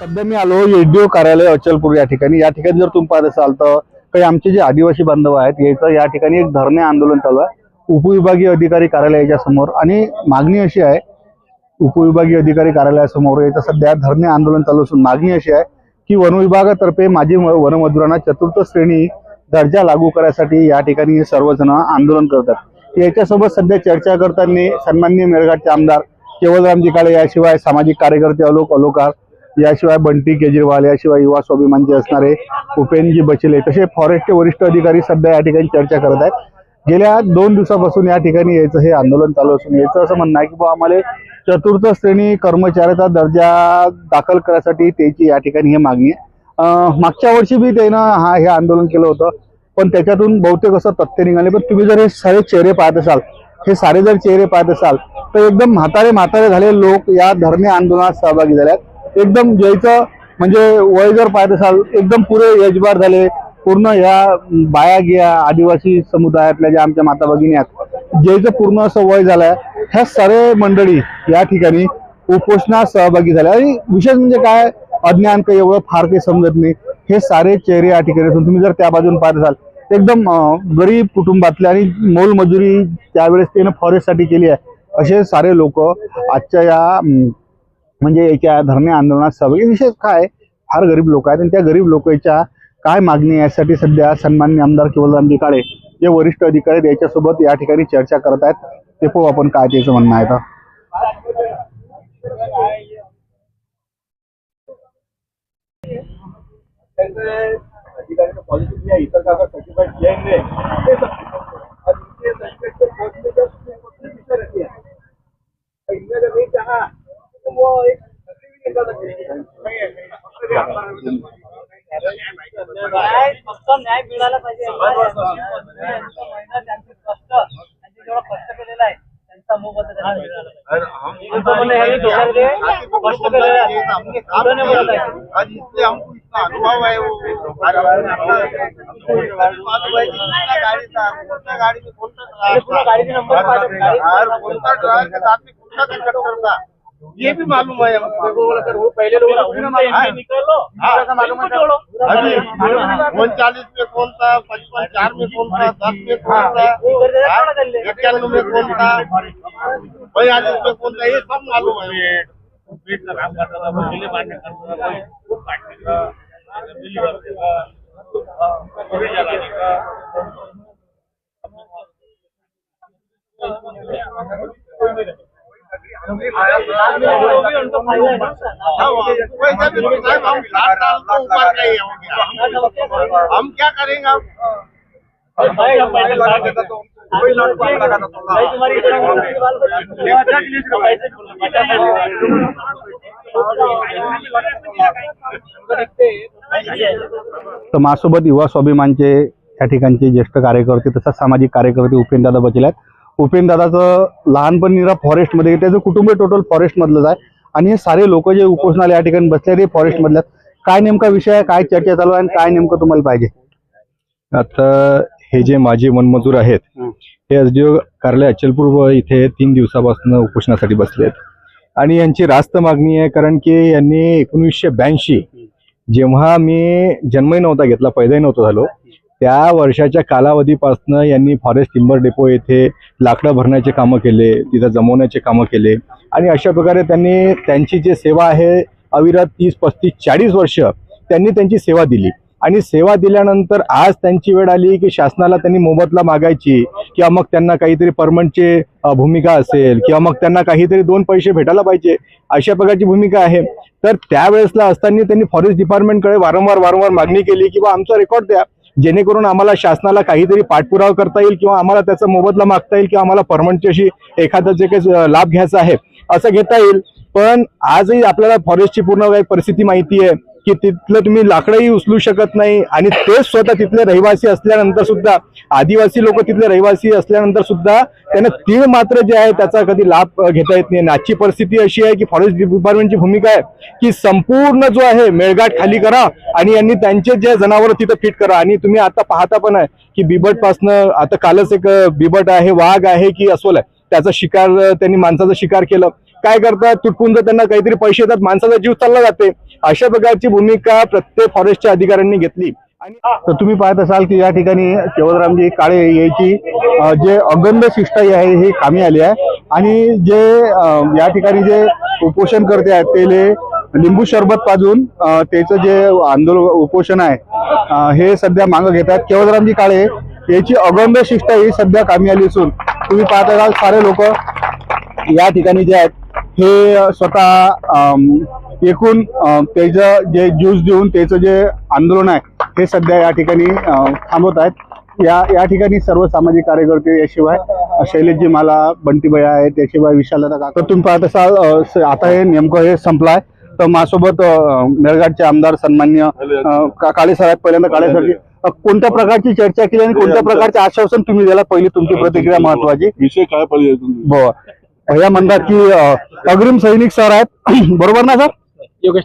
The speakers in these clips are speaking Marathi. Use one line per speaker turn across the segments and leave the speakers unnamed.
सध्या मी आलो एडीओ कार्यालय अचलपूर या ठिकाणी. या ठिकाणी जर तुम्ही पाहत असाल तर काही आमचे जे आदिवासी बांधव आहेत याचं या ठिकाणी एक धरणे आंदोलन चालू आहे. उपविभागीय अधिकारी कार्यालयाच्या समोर आणि मागणी अशी आहे उपविभागीय अधिकारी कार्यालयासमोर याचं सध्या धरणे आंदोलन चालू असून मागणी अशी आहे की वन विभागातर्फे माजी वनमजुरांना चतुर्थ श्रेणी दर्जा लागू करायसाठी या ठिकाणी हे सर्वजण आंदोलन करतात. याच्यासोबत सध्या चर्चा करताना सन्माननीय मेळघाटचे आमदार केवलरामजी काळे याशिवाय सामाजिक कार्यकर्ते अलोक अलोकार याशिवाय बंटी केजरीवाल याशिवाय युवा स्वाभिमानचे असणारे उपेनजी बचले तसे फॉरेस्टचे वरिष्ठ अधिकारी सध्या या ठिकाणी चर्चा करत आहेत. गेल्या दोन दिवसापासून या ठिकाणी यायचं हे आंदोलन चालू असून याचं असं म्हणणं आहे की बुवा आम्हाला चतुर्थ श्रेणी कर्मचाऱ्याचा दर्जा दाखल करायसाठी त्याची या ठिकाणी हे मागणी आहे. मागच्या वर्षी बी त्यानं हा हे आंदोलन केलं होतं पण त्याच्यातून बहुतेक असं तथ्य निघाले पण तुम्ही जर हे सारे चेहरे पाहत असाल हे सारे जर चेहरे पाहत असाल तर एकदम म्हातारे म्हातारे झाले लोक या धरणे आंदोलनात सहभागी झाले आहेत. एकदम ज्याचं म्हणजे वय जर पाहत असाल एकदम पुरे यजबार झाले. पूर्ण ह्या बाया गिया आदिवासी समुदायातल्या ज्या आमच्या माता भगिनी आहेत ज्याचं पूर्ण असं वय झालंय. ह्या सर्व मंडळी या ठिकाणी उपोषणात सहभागी झाल्या आणि विशेष म्हणजे काय अज्ञान काही एवढं फार काही समजत नाही. हे सारे चेहरे या ठिकाणी असून तुम्ही जर त्या बाजून पाहत असाल एकदम गरीब कुटुंबातले आणि मोलमजुरी त्यावेळेस त्यानं फॉरेस्टसाठी केली आहे. असे सारे लोक आजच्या या म्हणजे याच्या धरणे आंदोलनात सहभागी. विशेष काय? फार गरीब लोक आहेत आणि त्या गरीब लोकांच्या काय मागणी यासाठी सध्या सन्मान्य आमदार केवलरामजी काळे जे वरिष्ठ अधिकारी आहेत याच्यासोबत या ठिकाणी चर्चा करत आहेत. ते पाहू आपण काय त्याचं म्हणणं आहे तर
न्याय फक्त न्याय मिळाला पाहिजे त्यांचा महिना त्यांचे कष्ट त्यांनी जेवढं कष्ट केलेलं आहे त्यांचा मोबदला मिळाला कष्ट केलेलं आहे
आज इसलिए हमको इतना अनुभव है वो गाड़ी था कौन गाड़ी में कौन सा
गाड़ी नंबर
कौन सा ड्राइवर के साथ में कौन सा कंडक्टर था ये भी मालूम है
पहले लोग
हाँ। उनचालीस में कौन था पचपन चार में कौन था दस में कौन था इक्यानवे में कौन था बयालीस में कौन था ये सब मालूम है। हाँ, वैसे भी साहब हम सात साल तो ऊपर का ही हम क्या करेंगे हम
तर माझ्यासोबत युवा स्वाभिमानचे या ठिकाणचे ज्येष्ठ कार्यकर्ते तसंच सामाजिक कार्यकर्ते उपेनदादा बचले आहेत. उपेनदादाचं लहानपणी निरा फॉरेस्टमध्ये त्याचं कुटुंब टोटल फॉरेस्टमधलंच आहे. आणि हे सारे लोक जे उपोषणाला या ठिकाणी बसले ते फॉरेस्टमधले आहेत काय नेमका विषय आहे काय चर्चा चालू आहे आणि काय नेमकं तुम्हाला पाहिजे?
आता हे जे माजी वनमजूर आहेत
हं.
हे एसडीओ कार्यालय अचलपूर इथे तीन दिवसापासून उपोषणासाठी बसले आहेत. आणि यांची रास्त मागणी आहे कारण की यांनी एकोणीसशे ब्याऐंशी जेव्हा मी जन्मही नव्हता घेतला पैदाही नव्हतं झालो त्या वर्षाच्या कालावधीपासनं यांनी फॉरेस्ट टिंबर डेपो येथे लाकडं भरण्याचे कामं केले तिथं जमवण्याचे कामं केले. आणि अशा प्रकारे त्यांनी त्यांची जी सेवा आहे अविरत तीस पस्तीस चाळीस वर्ष त्यांनी त्यांची सेवा दिली. आणि सेवा दिल्यानंतर आज त्यांची वेळ आली की शासनाला त्यांनी मोबदला मागायची किंवा मग त्यांना काहीतरी परमनंटची भूमिका असेल किंवा मग त्यांना काहीतरी दोन पैसे भेटायला पाहिजे अशा प्रकारची भूमिका आहे. तर त्यावेळेसला असताना त्यांनी फॉरेस्ट डिपार्टमेंटकडे वारंवार वारंवार मागणी केली किंवा आमचा रेकॉर्ड द्या. जेणेकरून आम्हाला शासनाला काहीतरी पाठपुरावा करता येईल किंवा आम्हाला त्याचा मोबदला मागता येईल किंवा आम्हाला परमनंटची अशी एखादा जे काही लाभ घ्यायचा आहे असं घेता येईल. पण आजही आपल्याला फॉरेस्टची पूर्ण काही परिस्थिती माहिती आहे. की तिथलं तुम्ही लाकडंही उचलू शकत नाही आणि तेच स्वतः तिथले रहिवासी असल्यानंतर सुद्धा आदिवासी लोक तिथले रहिवासी असल्यानंतर सुद्धा त्यांना तीळ मात्र जे आहे त्याचा कधी लाभ घेता येत नाही. आजची परिस्थिती अशी आहे की फॉरेस्ट डिपार्टमेंटची भूमिका आहे की संपूर्ण जो आहे मेळघाट खाली करा आणि यांनी त्यांचे जे जनावर तिथं फिट करा. आणि तुम्ही आता पाहता पण आहे की बिबट पासनं आता कालच एक बिबट आहे वाघ आहे की अस्वल आहे त्याचा शिकार त्यांनी माणसाचा शिकार केलं. काय करतात? तुटपून जर त्यांना काहीतरी पैसे येतात माणसाचा जीव चालला जाते. अशा प्रकारची भूमिका प्रत्येक फॉरेस्टच्या अधिकाऱ्यांनी घेतली. आणि
तर तुम्ही पाहत असाल की या ठिकाणी केवळरामजी काळे याची जे अगंध शिष्टाई आहे ही कामी आली आहे. आणि जे या ठिकाणी जे उपोषण करते आहेत ते लिंबू सरबत पाजून त्याचं जे आंदोलन उपोषण आहे हे सध्या मागं घेतात. केवळरामजी काळे याची अगंध शिष्टाई सध्या कामी आली असून तुम्ही पाहत असाल सारे लोक या ठिकाणी जे आहेत हे स्वतः एकूण त्याचं जे ज्यूस देऊन त्याचं जे आंदोलन आहे हे सध्या या ठिकाणी थांबवत आहेत. या या ठिकाणी सर्व सामाजिक कार्यकर्ते याशिवाय शैलेशजी मला बंटीबाई आहेत त्याशिवाय विशालदादा काका. तुम्ही पाहत असाल आता हे नेमकं हे संपलं आहे तर माझ्यासोबत मेळघाटचे आमदार सन्मान्य काळे सर आहेत पहिल्यांदा काळे सर कोणत्या प्रकारची चर्चा केली आणि कोणत्या प्रकारचे आश्वासन तुम्ही दिला पहिली तुमची प्रतिक्रिया महत्वाची.
विषय काय पाहिजे
भैया म्हणतात की अग्रिम सैनिक सर आहेत. बरोबर ना सर?
योगेश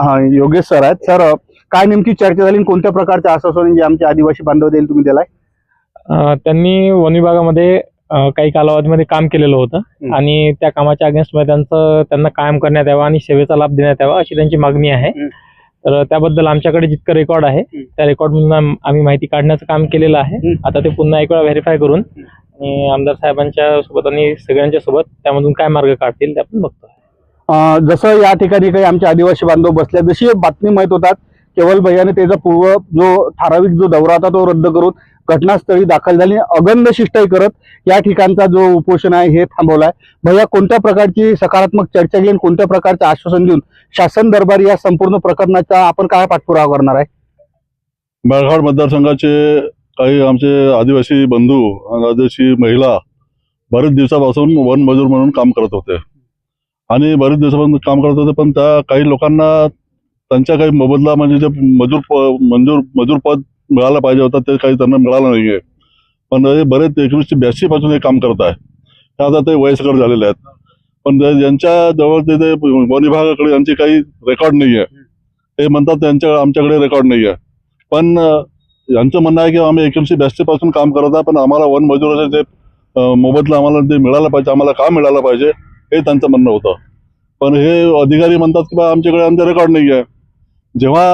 हा योगेश सर आहेत. सर काय नेमकी चर्चा झाली आणि कोणत्या प्रकारचे आश्वासन जे आमचे आदिवासी बांधव देईल तुम्ही दिलाय?
त्यांनी वन विभागामध्ये काही कालावधीमध्ये काम केलेलं होतं. आणि त्या कामाच्या अगेन्स्टमध्ये त्यांचं त्यांना कायम करण्यात यावा आणि सेवेचा लाभ देण्यात यावा अशी त्यांची मागणी आहे. तर त्याबद्दल आमच्याकडे जितकं रेकॉर्ड आहे. त्या रेकॉर्डमधून आम- आम्ही माहिती काढण्याचं काम केलेलं आहे. आता ते पुन्हा एक वेळा व्हेरीफाय करून आणि आमदार साहेबांच्या सोबत आणि सगळ्यांच्या सोबत त्यामधून काय मार्ग काढतील ते आपण बघतो
जसं या ठिकाणी काही आमचे आदिवासी बांधव बसले जशी बातमी माहीत होतात केवळ भैयाने त्याचा पूर्व जो ठराविक जो दौरा होता तो रद्द करून घटनास्थळी दाखल झाली अगंध शिष्टाई करत या ठिकाणचा जो उपोषण आहे हे थांबवलाय. भैया कोणत्या प्रकारची सकारात्मक चर्चा घेऊन कोणत्या प्रकारचं आश्वासन देऊन शासन दरबारी या संपूर्ण प्रकरणाचा आपण काय पाठपुरावा करणार आहे?
मेळघाट मतदारसंघाचे काही आमचे आदिवासी बंधू आणि आदिवासी महिला बरेच दिवसापासून वन मजूर म्हणून काम करत होते. आणि बरेच दिवसापासून काम करत होते पण त्या काही लोकांना त्यांच्या काही मोबदला म्हणजे जे मजूर प- मंजूर मजूर पद मिळाला पाहिजे होता ते काही त्यांना मिळालं नाहीये. पण हे बरेच एकोणीसशे ब्याऐंशी पासून हे काम करत आहे. ते आता ते वयस्कर झालेले आहेत. पण ज्यांच्या जवळ ते ते वन विभागाकडे यांची काही रेकॉर्ड नाही आहे ते म्हणतात त्यांच्या आमच्याकडे रेकॉर्ड नाही आहे पण यांचं म्हणणं आहे की आम्ही एकोणीसशे ब्याऐंशी पासून काम करत आहे पण आम्हाला वन मजुराचे जे मोबदला आम्हाला ते मिळालं पाहिजे आम्हाला का मिळालं पाहिजे हे त्यांचं म्हणणं होतं. पण हे अधिकारी म्हणतात की बा आमच्याकडे आमचं रेकॉर्ड नाही आहे जेव्हा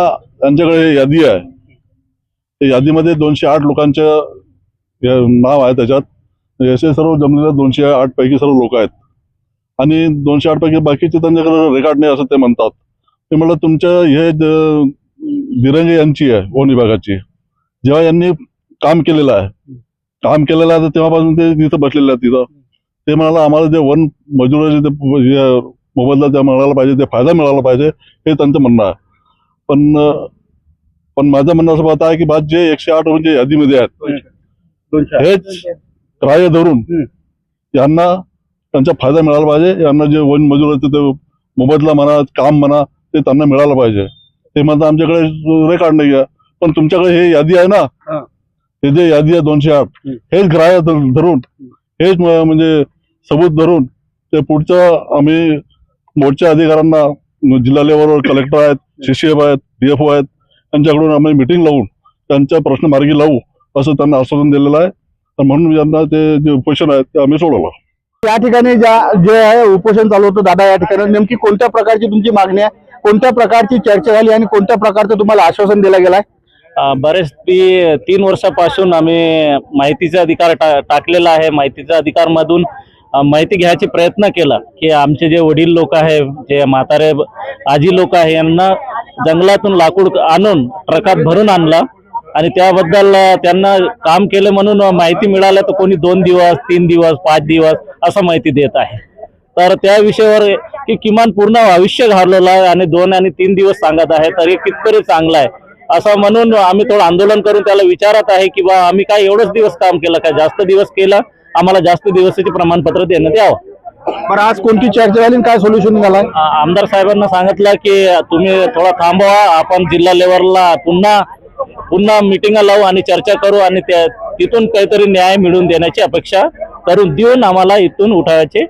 त्यांच्याकडे यादी आहे ते यादीमध्ये दोनशे आठ लोकांचं नाव आहे त्याच्यात. म्हणजे असे सर्व जमलेले दोनशे आठ पैकी सर्व लोक आहेत. आणि दोनशे आठ पैकी बाकीचे त्यांच्याकडे रेकॉर्ड नाही असं ते म्हणतात. ते म्हणलं तुमच्या हे दिरंगे यांची आहे वन विभागाची. जेव्हा यांनी काम केलेलं आहे काम केलेलं आहे तर तेव्हापासून ते तिथं बसलेले आहेत तिथं ते म्हणाला आम्हाला जे वन मजुराचे ते मोबदला त्या मिळाला पाहिजे ते फायदा मिळाला पाहिजे हे त्यांचं म्हणणं आहे. पण पण माझं म्हणणं असं मत आहे की बा जे एकशे आठ म्हणजे यादीमध्ये आहेत हेच ग्राह्य धरून. यांना त्यांचा फायदा मिळाला पाहिजे यांना जे वन मजूर आहेत ते मोबदला म्हणा काम म्हणा ते त्यांना मिळालं पाहिजे ते म्हणतात आमच्याकडे रेकॉर्ड नाही आहे पण तुमच्याकडे हे यादी आहे ना
हा.
जे यादी आहे दोनशे आठ. हेच ग्राह्य धर- धरून हेच म्हणजे सबूत धरून ते पुढचं आम्ही मोर्चा अधिकाऱ्यांना जिल्हा लेवलवर कलेक्टर आहेत सीसीएफ आहेत डीएफओ आहेत त्यांच्याकडून आम्ही मिटिंग लावून त्यांच्या प्रश्न मार्गी लावू असं त्यांना आश्वासन दिलेलं आहे. तर म्हणून यांना ते जे उपोषण आहे ते आम्ही सोडवलं.
या ठिकाणी ज्या जे आहे उपोषण चालू होतं दादा या ठिकाणी. नेमकी कोणत्या प्रकारची तुमची मागणी आहे? कोणत्या प्रकारची चर्चा झाली आणि कोणत्या प्रकारचं तुम्हाला आश्वासन दिलं गेलंय?
अ, बरेच ती तीन वर्षापासून आम्ही माहितीचा अधिकार टा टाकलेला आहे. माहितीचा अधिकार मधून अ, माहिती घ्यायचे प्रयत्न केला की आमचे जे वडील लोक आहे जे म्हातारे आजी लोक आहे यांना जंगलातून लाकूड आणून ट्रकात भरून आणला. आणि त्याबद्दल त्यांना काम केलं म्हणून माहिती मिळालं तर कोणी दोन दिवस तीन दिवस पाच दिवस असं माहिती देत आहे. तर त्या विषयावर की किमान पूर्ण आयुष्य घालवलं आहे आणि दोन आणि तीन दिवस सांगत आहे तर हे कितपरी चांगलं आहे? असं म्हणून आम्ही थोडं आंदोलन करून त्याला विचारत आहे की बा आम्ही काय एवढंच दिवस काम केलं काय जास्त दिवस केलं? आम्हाला जास्त दिवसाचे प्रमाणपत्र देण्यात यावं.
बरं आज कोणती चर्चा झाली आणि काय सोल्युशन
आ- आमदार साहेबांना सांगितलं की तुम्ही थोडा थांबवा आपण जिल्हा लेवलला पुन्हा पुन्हा मिटिंग लावू आणि चर्चा करू आणि त्या तिथून काहीतरी न्याय मिळवून देण्याची अपेक्षा करून देऊन आम्हाला इथून उठावायचे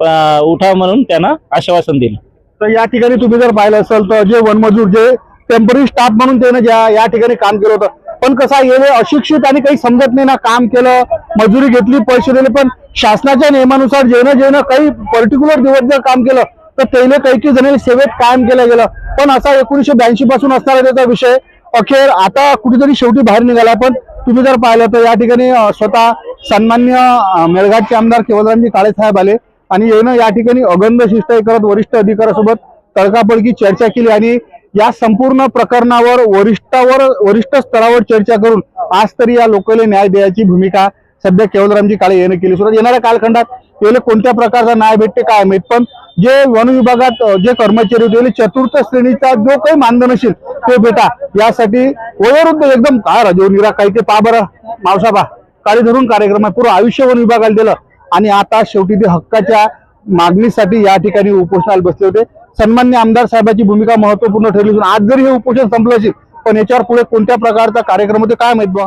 अ, उठाव म्हणून त्यांना आश्वासन दिलं.
तर या ठिकाणी तुम्ही जर पाहिलं असेल तर जे वनमजूर जे टेंपररी स्टाफ म्हणून त्यानं ज्या या ठिकाणी काम केलं होतं. पण कसं आहे हे अशिक्षित आणि काही समजत नाही ना काम केलं मजुरी घेतली पैसे दिले पण शासनाच्या नियमानुसार जेणं जेणं काही पर्टिक्युलर दिवस जर काम केलं तर पहिले काही काही जणांनी सेवेत कायम केलं गेलं. पण असा एकोणीसशे ब्याऐंशी पासून असणारा त्याचा विषय अखेर आता कुठेतरी शेवटी बाहेर निघाला पण तुम्ही जर पाहिलं तर या ठिकाणी स्वतः सन्मान्य मेळघाटचे आमदार केवलरामजी काळे साहेब आले. आणि येणं या ठिकाणी अगंध शिष्टाई करत वरिष्ठ अधिकाऱ्यासोबत तडकापडकी चर्चा केली. आणि या संपूर्ण प्रकरणावर वरिष्ठावर वरिष्ठ स्तरावर चर्चा करून आज तरी या लोकांना न्याय द्यायची भूमिका सध्या केवलरामजी काळे याने केली सुद्धा येणाऱ्या कालखंडात याला कोणत्या प्रकारचा न्याय भेटते काय माहीत? पण जे वन विभागात जे कर्मचारी होते चतुर्थ श्रेणीचा जो काही मानधन असेल तो भेटा यासाठी वयोवृद्ध एकदम काय राजो निरा काही ते पा बरं. मावसाबा काळी धरून कार्यक्रम आहे पूर्ण आयुष्य वन विभागाला दिलं. आणि आता शेवटी ते हक्काच्या मागणीसाठी या ठिकाणी उपोषणाला बसले होते. सन्मान्य आमदार साहेबांची भूमिका महत्त्वपूर्ण ठरली असून आज जरी हे उपोषण संपलं असेल पण याच्यावर पुढे कोणत्या प्रकारचा कार्यक्रम होते काय माहीत बा